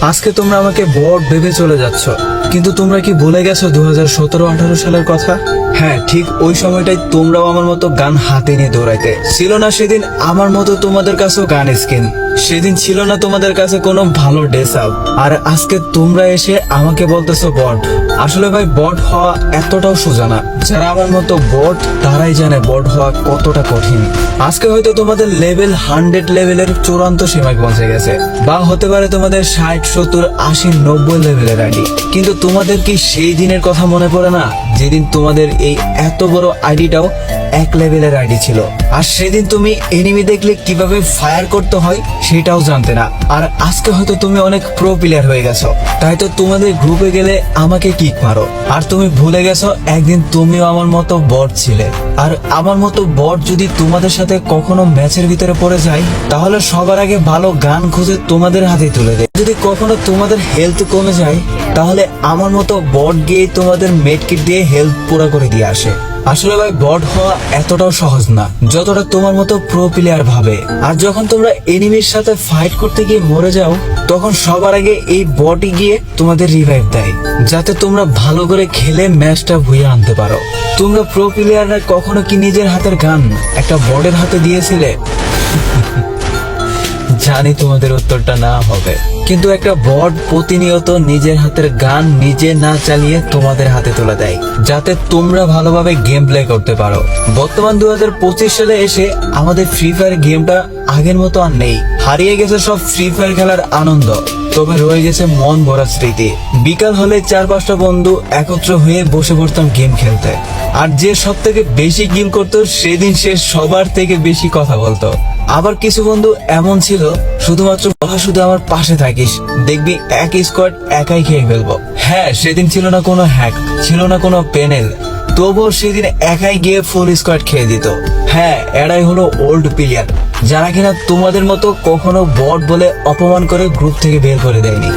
আজকে তোমরা আমাকে বট ভেবে চলে যাচ্ছ। কিন্তু তোমরা কি ভুলে গেছো দু হাজার সতেরো আঠারো সালের কথা? হ্যাঁ ঠিক ওই সময়টাই তোমরাও আমার মতো গান হাতে নিয়ে দৌড়াইতে। ছিল না সেদিন আমার মতো তোমাদের কাছেও গান স্কিন। সেদিন ছিল না তোমাদের কাছে কোনো ভালো ড্রেস আপ। আর আজকে তোমরা এসে আমাকে বলতেছো বট। আসলে ভাই, বট হওয়া এতটাও সোজা না। যারা আমার মতো বট তারাই জানে বট হওয়া কতটা কঠিন। আজকে হয়তো তোমাদের লেভেল হান্ড্রেড লেভেলের চূড়ান্ত সীমায় পৌঁছে গেছে, বা হতে পারে তোমাদের ষাট, সত্তর, আশি, নব্বই লেভেলের আইডি কিন্তু তোমাদের কি সেই দিনের কথা মনে পড়ে না, যেদিন তোমাদের এই এত বড় আইডিটাও এক লেভেলের আইডি ছিল? আর সেদিন তুমি এনিমি দেখলে কীভাবে ফায়ার করতে হয়, সেটাও জানতে না। আর আজকে হয়তো তুমি অনেক প্রো প্লেয়ার হয়ে গেছো। তাই তো তোমাদের গ্রুপে গেলে আমাকে কিক মারো। আর তুমি ভুলে গেছো, একদিন তুমিও আমার মতো বট ছিলে। আর আমার মতো বট যদি তোমাদের সাথে কখনো ম্যাচের ভিতরে পড়ে যায়, তাহলে সবার আগে ভালো গান খুঁজে তোমাদের হাতে তুলে দেয়। যদি কখনো তোমাদের হেলথ কমে যায়, তাহলে আমার মতো বট গিয়ে তোমাদের মেড কিট দিয়ে হেলথ পুরো করে দিয়ে আসে। আসলে ভাই বট হওয়া এতটাও সহজ না, যতটা তোমার মতো প্রো প্লেয়ার ভাবে। আর যখন তোমরা এনিমির সাথে ফাইট করতে গিয়ে মরে যাও, তখন সবার আগে এই বটই গিয়ে তোমাদের রিভাইভ দেয়। যাতে তোমরা ভালো করে খেলে ম্যাচটা ভুয়ে আনতে পারো। তোমরা প্রো প্লেয়াররা কখনো কি নিজের হাতের গান একটা বটের হাতে দিয়েছিলে? জানি তোমাদের উত্তরটা না হবে। কিন্তু একটা বট প্রতিনিয়ত নিজের হাতের গান নিজে না চালিয়ে তোমাদের হাতে তুলে দেয়, যাতে তোমরা ভালোভাবে গেম প্লে করতে পারো। বর্তমান দু হাজার পঁচিশ সালে এসে আমাদের ফ্রি ফায়ার গেমটা আগের মতো আর নেই। হারিয়ে গেছে সব ফ্রি ফায়ার খেলার আনন্দ। তবে রয়ে গেছে মন ভরা স্মৃতি। বিকাল হলে চার পাঁচটা বন্ধু একত্র হয়ে বসে পড়তাম গেম খেলতে। আর যে সব থেকে বেশি গেম করতো, সেদিন সে সবার থেকে বেশি কথা বলতো। আবার কিছু বন্ধু এমন ছিল, শুধুমাত্র বলা শুধু আমার পাশে থাকিস, দেখবি এক স্কোয়াড একাই খেয়ে ফেলব। হ্যাঁ সেদিন ছিল না কোনো হ্যাক ছিল না কোনো প্যানেল তবুও সেদিন একাই গিয়ে ফুল স্কোয়াড খেয়ে দিত। হ্যাঁ এরাই হলো ওল্ড প্লেয়ার যারা কিনা তোমাদের মতো কখনো বট বলে অপমান করে গ্রুপ থেকে বের করে দেয়নি।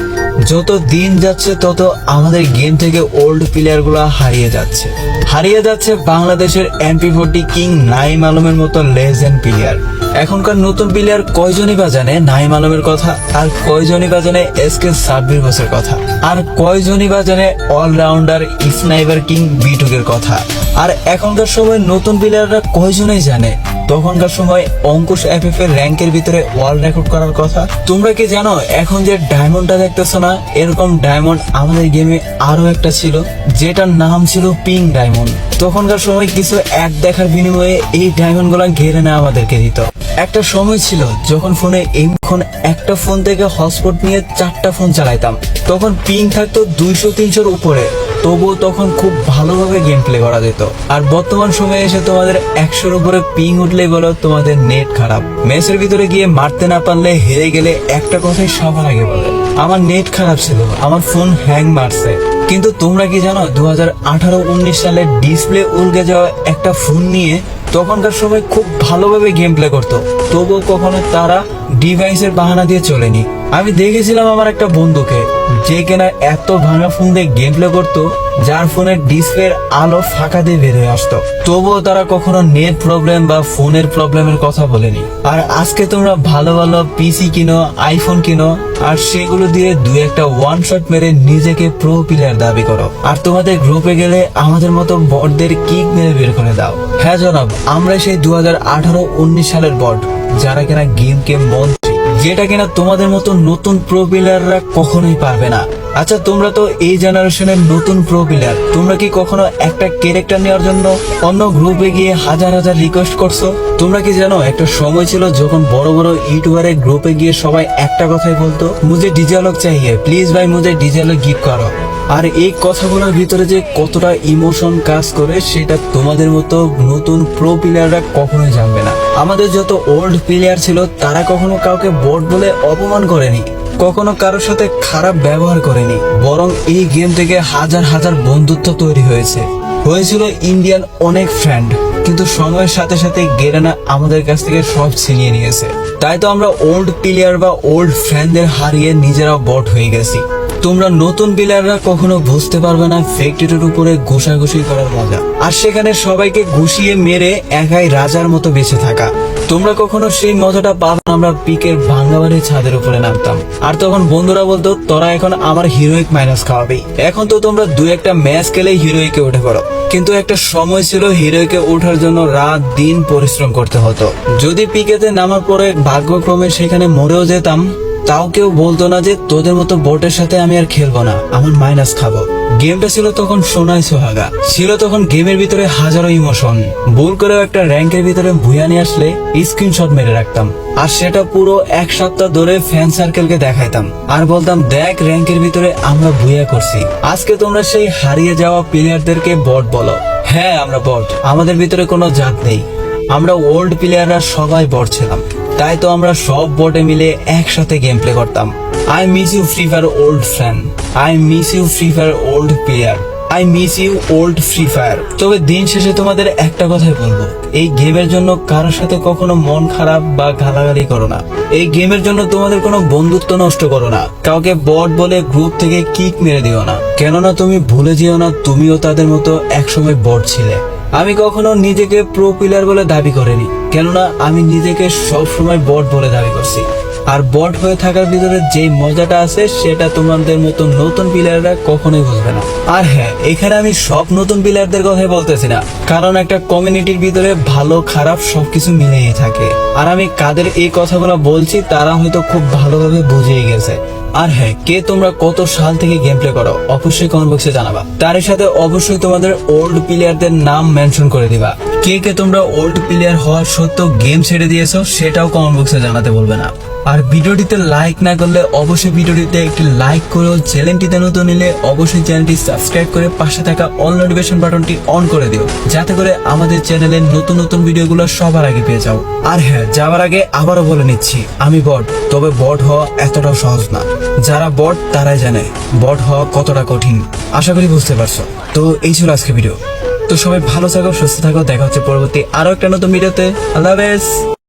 যত দিন যাচ্ছে, তত আমাদের গেম থেকে ওল্ড প্লেয়ারগুলা হারিয়ে যাচ্ছে। হারিয়ে যাচ্ছে বাংলাদেশের এমপি ফোর্টি কিং নাইম আলমের মতো লেজেন্ড প্লেয়ার এখনকার নতুন প্লেয়ার কয়জনই বা জানে নাইম আলমের কথা, আর কয়জনই বা জানে এস কে সাব্বির বসের কথা, আর কয়জনই বা জানে অলরাউন্ডার স্নাইপার কিং বিটুকের কথা। আর এখনকার সময় নতুন প্লেয়াররা কয়জনই জানে? তখনকার সময় অঙ্কুশ এফএফ এর র্যাঙ্কের ভিতরে ওয়ার্ল্ড রেকর্ড করার কথা। তোমরা কি জানো, এখন যে ডায়মন্ডটা দেখতেছো না, এরকম ডায়মন্ড আমাদের গেমে আরও একটা ছিল, যেটার নাম ছিল পিং ডায়মন্ড তখনকার সময় কিছু এক দেখার বিনিময়ে এই ডায়মন্ডগুলা ঘেরে না আমাদেরকে দিত। একটা সময় ছিল যখন ফোনে এখন একটা ফোন থেকে হটস্পট নিয়ে চারটা ফোন চালাইতাম। তখন পিং থাকতো দুইশো তিনশোর উপরে। তবুও তখন খুব ভালোভাবে গেম প্লে করা যেত। আর বর্তমান সময়ে এসে তোমাদের একশোর উপরে পিং উঠলে বলো তোমাদের নেট খারাপ। ম্যাচের ভিতরে গিয়ে মারতে না পারলে হেরে গেলে একটা কথাই সবার আগে বলে, আমার নেট খারাপ ছিল, আমার ফোন হ্যাং মারছে। কিন্তু তোমরা কি জানো দু হাজার আঠারো উনিশ সালে ডিসপ্লে উল্টে যাওয়া একটা ফোন নিয়ে তখনকার সময় খুব ভালোভাবে গেম প্লে করতো। তবুও কখনো তারা ডিভাইসের বাহানা দিয়ে চলেনি। আমি দেখেছিলাম আমার একটা বন্ধুকে, যে কিনা এত ভাঙা ফোন দিয়ে গেম প্লে করতো, যার ফোনের ডিসপ্লের আলো ফাঁকা দিয়ে বের হয়ে আসতো। তবুও তারা কখনো নেট প্রবলেম বা ফোনের প্রবলেমের কথা বলেনি। আর আজকে তোমরা ভালো ভালো পিসি কিনো আইফোন কিনো, আর সেগুলো দিয়ে দু একটা ওয়ান শট মেরে নিজেকে প্রো প্লেয়ার দাবি করো। আর তোমাদের গ্রুপে গেলে আমাদের মতো বটদের কিক মেরে বের করে দাও। হ্যাঁ জনাব, আমরা সেই দু হাজার আঠারো উনিশ সালের বট, যারা কিনা গেমকে মন যেটা কিনা তোমাদের মতো নতুন প্রো প্লেয়াররা কখনোই পারবে না। আচ্ছা তোমরা তো এই জেনারেশনের নতুন প্রো প্লেয়ার তোমরা কি কখনো একটা ক্যারেক্টার নেওয়ার জন্য অন্য গ্রুপে গিয়ে হাজার হাজার রিকোয়েস্ট করছ? তোমরা কি জানো, একটা সময় ছিল যখন বড় বড় ইউটিউবারের গ্রুপে গিয়ে সবাই একটা কথাই বলতো, মুজে ডিজালক লোক চাইয়ে প্লিজ ভাই মুজে ডিজালক গিফট করো। আর এই কথাগুলোর ভিতরে যে কতটা ইমোশন কাজ করে, সেটা তোমাদের মতো নতুন প্রো প্লেয়াররা কখনোই জানবে না। আমাদের যত ওল্ড প্লেয়ার ছিল, তারা কখনো কাউকে বোর্ড বলে অপমান করেনি, কখনো কারোর সাথে খারাপ ব্যবহার করেনি, বরং এই গেম থেকে হাজার হাজার বন্ধুত্ব তৈরি হয়েছে। হয়েছিল ইন্ডিয়ান অনেক ফ্রেন্ড কিন্তু সময়ের সাথে সাথে গেরেনা আমাদের কাছ থেকে সব ছিনিয়ে নিয়েছে। তাই তো আমরা ওল্ড প্লেয়ার বা ওল্ড ফ্রেন্ডদের হারিয়ে নিজেরা বট হয়ে গেছি। তোমরা নতুন প্লেয়াররা কখনো বুঝতে পারবে না ফ্যাক্টরির উপরে ঘুষাঘুষি করার মজা। আর সেখানে সবাইকে ঘুষিয়ে মেরে একাই রাজার মতো বেঁচে থাকা। তোমরা কখনো সেই মজাটা পাবে আমরা পিকের ভাঙ্গাবাড়ির ছাদের উপরে নামতাম। আর তখন বন্ধুরা বলতো, তোরা এখন আমার হিরোইক মাইনাস খাওয়াবি। এখন তো তোমরা দু একটা ম্যাচ খেলেই হিরোইকে উঠে পড়ো। কিন্তু একটা সময় ছিল হিরোইকে ওঠার জন্য রাত দিন পরিশ্রম করতে হতো। যদি পিকেতে নামার পরে ভাগ্যক্রমে সেখানে মরেও যেতাম তাও কেউ বলতো না যে তোদের মতো বোটের সাথে আমি আর খেলব না। আমার মাইনাস খাব। গেমটা ছিল তখন সোনাই সোহাগা। ছিল তখন গেমের ভিতরে হাজারো ইমোশন ভুল করেও একটা র্যাঙ্কের ভিতরে ভুয়া নিয়ে আসলে স্ক্রিনশট মেরে রাখতাম। আর সেটা পুরো এক সপ্তাহ ধরে ফ্যান সার্কেলকে দেখাইতাম। আর বলতাম, দেখ র্যাঙ্কের ভিতরে আমরা ভুয়া করছি। আজকে তোমরা সেই হারিয়ে যাওয়া প্লেয়ারদেরকে বট বলো। হ্যাঁ আমরা বট আমাদের ভিতরে কোনো জাত নেই। আমরা ওল্ড প্লেয়াররা সবাই বট ছিলাম। তাই তো আমরা সব বটে মিলে একসাথে গেম প্লে করতাম। I miss you Free Fire old fan I miss you Free Fire old player I miss you old Free Fire তবে দিন শেষে তোমাদের একটা কথাই বলব। এই গেমের জন্য কারোর সাথে কখনো মন খারাপ বা গালাগালি করো না। এই গেমের জন্য তোমাদের কোনো বন্ধুত্ব নষ্ট করো না। কাউকে বট বলে গ্রুপ থেকে কিক মেরে দিও না। কেননা তুমি ভুলে যেও না, তুমিও তাদের মতো একসময় বট ছিলে। আমি কখনো নিজেকে প্রো প্লেয়ার বলে দাবি করিনি, কেননা আমি নিজেকে সবসময় বট বলে দাবি করছি। আর বট হয়ে থাকার ভিতরে যে মজাটা আছে, সেটা তোমাদের মতো নতুন প্লেয়াররা কখনোই বুঝবে না। আর হ্যাঁ এখানে আমি সব নতুন প্লেয়ারদের কথাই বলতেছি না, কারণ একটা কমিউনিটির ভিতরে ভালো, খারাপ সবকিছু মিলেই থাকে। আর আমি কাদের এই কথাগুলো বলছি, তারা হয়তো খুব ভালোভাবে বুঝেই গেছে। আর হ্যাঁ কে তোমরা কত সাল থেকে গেম প্লে করো, অবশ্যই কমেন্ট বক্সে জানাবা। তার সাথে অবশ্যই তোমাদের ওল্ড প্লেয়ারদের নাম মেনশন করে দিবা। কে কে তোমরা ওল্ড প্লেয়ার হওয়ার সত্ত্বেও গেম ছেড়ে দিয়েছ, সেটাও কমেন্ট বক্সে জানাতে বলবে না। আর ভিডিওটিতে লাইক না করলে অবশ্যই ভিডিওটিতে একটি লাইক করেও, চ্যানেলটিতে নতুন নিলে অবশ্যই চ্যানেলটি সাবস্ক্রাইব করে পাশে থাকা অল নোটিফিকেশন বাটনটি অন করে দিও। যাতে করে আমাদের চ্যানেলের নতুন নতুন ভিডিওগুলো সবার আগে পেয়ে যাও। আর হ্যাঁ যাওয়ার আগে আবারও বলে নিচ্ছি, আমি বট তবে বট হওয়া এতটাও সহজ না। যারা বট, তারাই জানে বট হওয়া কতটা কঠিন। আশা করি বুঝতে পারছ। তো এই ছিল আজকে ভিডিও। তো সবাই ভালো থাকো, সুস্থ থাকো, দেখা হচ্ছে পরবর্তী আরও একটা নতুন ভিডিওতে। আল্লাহ হাফেজ।